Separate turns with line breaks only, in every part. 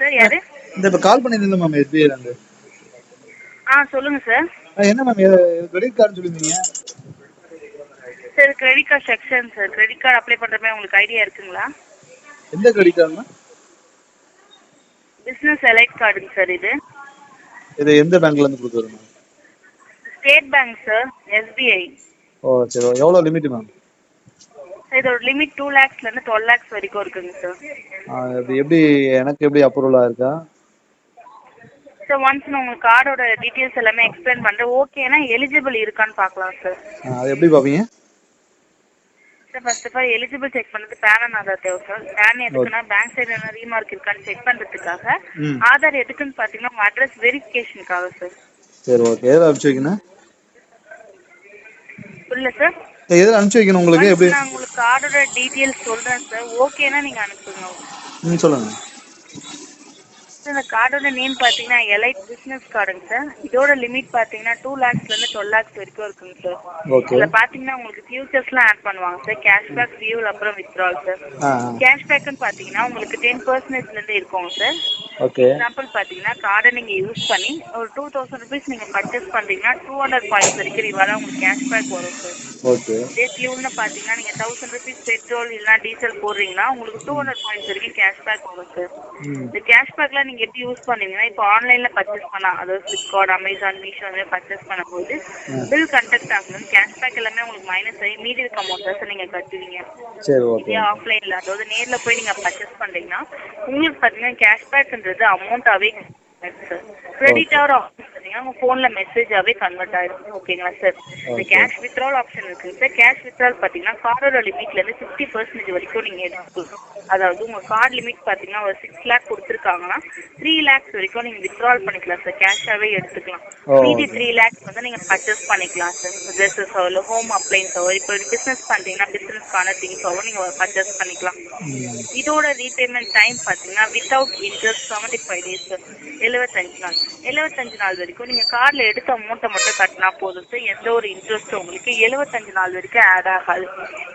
Sir யாரு?
இந்த இப்போ கால் பண்ணியிருந்தேன் மேம் எஸ்பிஐல இருந்து?
ஆ சொல்லுங்க சார்.
என்ன மேம் கிரெடிட் கார்டு சொல்லியிருந்தீங்க?
Sir credit card section sir. Credit card apply மாதிரி உங்களுக்கு ஐடியா இருக்குங்களா?
எந்த கிரெடிட் கார்டுனா
பிஸ்னஸ் எலைட் கார்டுங்க சார் இது.
இது எந்த பேங்க்ல இருந்து கொடுக்குறது ma'am
state bank sir SBI
ஓ சரி எவ்வளோ லிமிட் மேம்
இதோட லிமிட் டூ லேக்ஸ்லேருந்து டுவெல் லேக்ஸ் வரைக்கும் இருக்குங்க சார்
எப்படி எப்படி எனக்கு எப்படி அப்ரூவலாக இருக்கா?
சார் ஒன்ஸ் நான் உங்களுக்கு கார்டோட டீட்டெயில்ஸ் எல்லாமே எக்ஸ்பிளைன் பண்ணுறேன் ஓகேனா எலிஜிபிள் இருக்கான்னு பார்க்கலாம் சார்
அது எப்படி பார்ப்பீங்க?
Sir first of all eligible check பண்ணது பேன் ஆதார் தேவை சார் பேன் எதுக்குன்னா பேங்க் சைடு என்ன ரீமார்க் இருக்கான்னு செக் பண்ணுறதுக்காக
ம்.
ஆதார் எதுக்குன்னு பார்த்தீங்கன்னா உங்கள் அட்ரஸ் வெரிஃபிகேஷனுக்காக சார்
சரி ஓகே எதில் அனுப்பிச்சு வைக்கணும்?
புரியல சார்
எதில் அனுப்பிச்சு வைக்கணும் உங்களுக்கு? எப்படி?
கார்டோட டீட்டெயில்ஸ் சொல்கிறேன் சார் ஓகேனா நீங்கள் அனுப்புங்க.
ம் சொல்லுங்கள்
சார் இந்த கார்டோட நேம் பார்த்தீங்கன்னா எலைட் பிஸ்னஸ் கார்டுங்க சார் இதோட லிமிட் பார்த்தீங்கன்னா டூ லேக்ஸ்லேருந்து டுவெல் லேக்ஸ் வரைக்கும் இருக்குங்க சார்
ஓகே
இதில் பார்த்தீங்கன்னா உங்களுக்கு ஃபியூச்சர்ஸ்லாம் ஆட் பண்ணுவாங்க சார் கேஷ்பேக் ஃபியூல் அப்புறம் வித்ட்ரால் சார்
ஆ
கேஷ்பேக்குன்னு பார்த்தீங்கன்னா உங்களுக்கு டென் பர்சன்டேஜ்லேருந்து இருக்குங்க சார்
ஓகே
எக்ஸாம்பிள் பார்த்தீங்கன்னா கார்டை நீங்கள் யூஸ் பண்ணி ஒரு டூ தௌசண்ட் ருபீஸ் நீங்கள் பர்ச்சேஸ் பண்ணுறீங்கன்னா டூ ஹண்ட்ரட் பாயிண்ட்ஸ் வரைக்கும் ரிவார்டாக உங்களுக்கு கேஷ்பேக் வரும் சார்
ஓகே
இதே ஃபியூல்னு பார்த்தீங்கன்னா நீங்கள் தௌசண்ட் ருபீஸ் பெட்ரோல் இல்லைனா டீசல் போடுறீங்கன்னா உங்களுக்கு டூ ஹண்ட்ரட் பாயிண்ட்ஸ் வரைக்கும் கேஷ்பேக் வரும் சார் இந்த கேஷ்பேக்லாம் நீங்கள் எப்படி யூஸ் பண்ணுவீங்கன்னா இப்போ ஆன்லைனில் பர்ச்சேஸ் பண்ணலாம். அதாவது ஃப்ளிப்கார்ட் அமேசான் மீஷோ அந்த மாதிரி பர்ச்சேஸ் பண்ணும்போது பில் கண்டக்ட் ஆகணும் கேஷ்பேக் எல்லாமே உங்களுக்கு மைனஸ் ஆகி மீதி இருக்க அமௌண்ட் தான் சார் நீங்கள் கட்டுவீங்க.
சரி ஓகே
இதே ஆஃப்லைனில் அதாவது நேரில் போய் நீங்கள் பர்ச்சேஸ் பண்ணுறீங்கன்னா உங்களுக்கு பார்த்தீங்கன்னா கேஷ்பேக்ன்றது அமௌண்ட்டாகவே சார் கிரெடிட் ஆகிற ஆப்ஷன் பார்த்தீங்கன்னா உங்கள் ஃபோனில் மெசேஜாகவே கன்வெர்ட் ஆயிடும் ஓகேங்களா சார் இந்த. கேஷ் வித்ட்ரால் ஆப்ஷன் இருக்குங்க சார் கேஷ் வித்ட்ரால் பார்த்தீங்கன்னா கார்டோட லிமிட்லேருந்து ஃபிஃப்டி பர்சன்டேஜ் வரைக்கும் நீங்கள் எடுத்துக்கலாம் அதாவது உங்கள் கார்டு லிமிட் பார்த்தீங்கன்னா ஒரு சிக்ஸ் லேக் கொடுத்துருக்காங்கன்னா த்ரீ லேக்ஸ் வரைக்கும் நீங்கள் வித்ட்ரால் பண்ணிக்கலாம் சார் கேஷாகவே எடுத்துக்கலாம்.
ஓ.
மீதி த்ரீ லேக்ஸ் வந்து நீங்கள் பர்ச்சேஸ் பண்ணிக்கலாம் சார் ட்ரெஸ்ஸஸோ இல்லை ஹோம் அப்ளைன்ஸோ இப்போ பிஸ்னஸ் பண்ணுறீங்கன்னா பிஸ்னஸ்க்கான திங்ஸோ நீங்கள் பர்ச்சேஸ் பண்ணிக்கலாம். இதோட ரீபேமெண்ட் டைம் பார்த்தீங்கன்னா without interest seventy five days எழுபத்தஞ்சு நாள். எழுபத்தஞ்சு நாள் வரைக்கும் நீங்கள் கார்டில் எடுத்த அமௌண்ட்டை மட்டும் கட்டினா போதும் சார் எந்த ஒரு இன்ட்ரெஸ்ட்டும் உங்களுக்கு எழுபத்தஞ்சு நாள் வரைக்கும் ஆட் ஆகாது.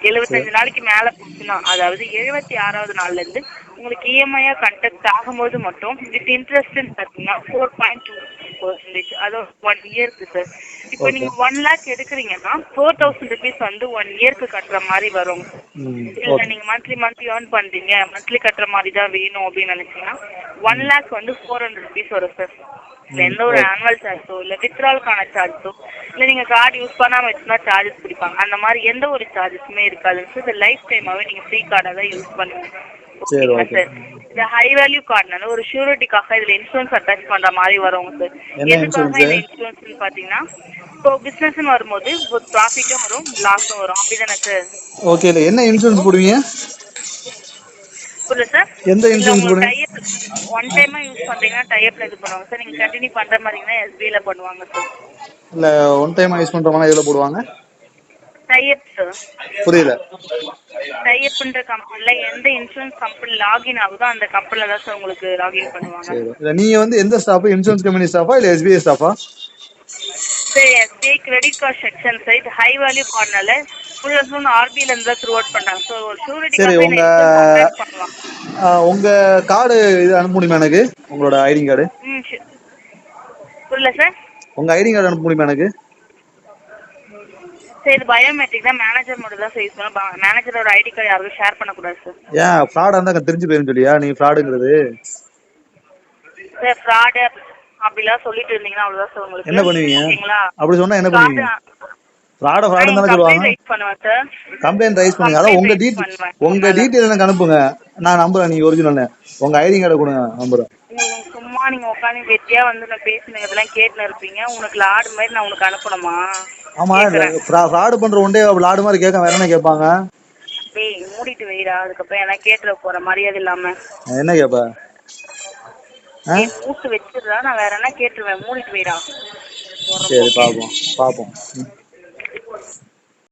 எழுபத்தஞ்சு நாளைக்கு மேலே போச்சுன்னா அதாவது எழுபத்தி ஆறாவது நாள்லேருந்து உங்களுக்கு இஎம்ஐயாக கண்டக்ட் ஆகும்போது மட்டும் வித் இன்ட்ரெஸ்ட்னு பார்த்தீங்கன்னா ஃபோர் பாயிண்ட் டூ பர்சன்டேஜ் அதாவது ஒன் இயர்க்கு சார் இப்போ. நீங்கள் ஒன் லேக் எடுக்கிறீங்கன்னா ஃபோர் தௌசண்ட் ருபீஸ் வந்து ஒன் இயர்க்கு கட்டுற மாதிரி வரும். இல்ல நீங்க மந்த்லி மந்த்லி ஏர்ன் பண்றீங்க. மந்த்லி கட்டுற மாதிரி தான் வேணும் அப்படின்னு நினைச்சீங்கன்னா ஒன் லேக் வந்து ஃபோர் ஹண்ட்ரட் ருபீஸ் வரும் சார் இல்ல எந்த ஒரு ஆனுவல் சார்ஜோ இல்ல வித்ட்ராலுக்கான சார்ஜோ இல்ல நீங்க கார்டு யூஸ் பண்ணாம வச்சுனா சார்ஜஸ் பிடிப்பாங்க. அந்த மாதிரி எந்த ஒரு சார்ஜஸுமே இருக்காது சார் இது லைஃப் டைமாவே நீங்க ஃப்ரீ கார்டா தான் யூஸ் பண்ணுவீங்க. ஓகேங்களா. சார் இது ஹை வேல்யூ கார்டுனால ஒரு ஷூரிட்டிக்காக இதுல இன்சூரன்ஸ் அட்டாச் பண்ற மாதிரி வருவாங்க சார்
என்ன
எதுக்காக? இந்த இன்சூரன்ஸ்னு பாத்தீங்கன்னா இப்போ பிசினஸ்னு வரும்போது ப்ராஃபிட்டும் வரும் லாஸும் வரும். அப்படிதானே சார்
ஓகே இல்லை என்ன இன்சூரன்ஸ் போடுவீங்க?
புரியல சார்
எந்த?
ஒன் டைமா யூஸ் பண்றீங்கன்னா டைப்ல இது பண்ணுவாங்க சார் நீங்க கண்டினியூ பண்ற மாதிரினா எஸ்பிஐல பண்ணுவாங்க சார்
இல்லை ஒன் டைம் யூஸ் பண்ணுறவங்க எதில் போடுவாங்க?
டைப் சார்
புரியல.
டைப்ன்ற கம்பெனில எந்த இன்சூரன்ஸ் கம்பெனி லாகின் ஆகுதோ அந்த கம்பெனில தான் சார் உங்களுக்கு லாகின் பண்ணுவாங்க.
நீங்கள் வந்து எந்த ஸ்டாஃபு இன்சூரன்ஸ் கம்பெனி ஸ்டாஃபா இல்லை எஸ்பிஐ ஸ்டாஃபா
சரி SBI credit card section sir இது ஹை வேல்யூ கார்டுனால ஃபுல் அண்ட் ஃபுல் ஆர்பிஐல இருந்து தான் த்ரூ அவுட் பண்றாங்க. ஸோ ஒரு ஷூரிட்டி
சரி, உங்க- உங்கள் கார்டு இது அனுப்ப முடியுமா எனக்கு? உங்களோட ஐடி கார்டு.
புரியல சார்
உங்கள் ஐடி கார்டு அனுப்ப முடியுமா எனக்கு?
சார் இது பயோமெட்ரிக் தான். மேனேஜர் மட்டும் தான் சார் யூஸ் பண்ணணும் மேனேஜரோட ஐடி கார்டு யாருக்கும் ஷேர் பண்ணக்கூடாது சார்
ஏன்? ஃப்ராடாக இருந்தால் தெரிஞ்சு போயிரும் சொல்லியா? நீ ஃப்ராடுங்கிறது
சார் ஃப்ராடு அப்படிலாம் சொல்லிட்டு இருந்தீங்கன்னா அவ்வளவுதான் சார் உங்களுக்கு.
என்ன பண்ணுவீங்க?
ஓகேங்களா?
அப்படி சொன்னா என்ன பண்ணுவீங்க? ஃப்ராட ஃப்ராடுன்னு தானே சொல்லுவாங்க.
ரைட் பண்ணுவேன் சார்
கம்ப்ளைண்ட் ரைஸ் பண்ணுங்க. அதான் உங்க
Complaint raise
டீட்டெயில்
பண்ணுவேன்.
உங்க டீட்டெயில் எனக்கு அனுப்புங்க. நான் நம்புறேன் நீங்க ஒரிஜினல் உங்க ஐடி கார்டை கொடுங்க நம்புறேன்.
உங்களுக்கு சும்மா நீங்க உட்காந்து வெட்டியா வந்து நான் பேசுனீங்க இதெல்லாம் கேட்டுன்னு இருப்பீங்க. உங்களுக்கு லாடு மாதிரி நான் உங்களுக்கு அனுப்பணுமா?
ஆமா. ஃப்ராடு பண்ற ஒன்றே லாடு மாதிரி கேட்க வேற என்ன கேட்பாங்க
டேய் மூடிட்டு வைடா அதுக்கப்புறம் எல்லாம் கேட்டுற போற மரியாதை இல்லாம
என்ன?
நீ மூட்டு வச்சிடுறா நான் வேற என்ன கேட்டுருவேன் மூடிட்டு வைடா
சரி பாப்போம் பாப்போம்.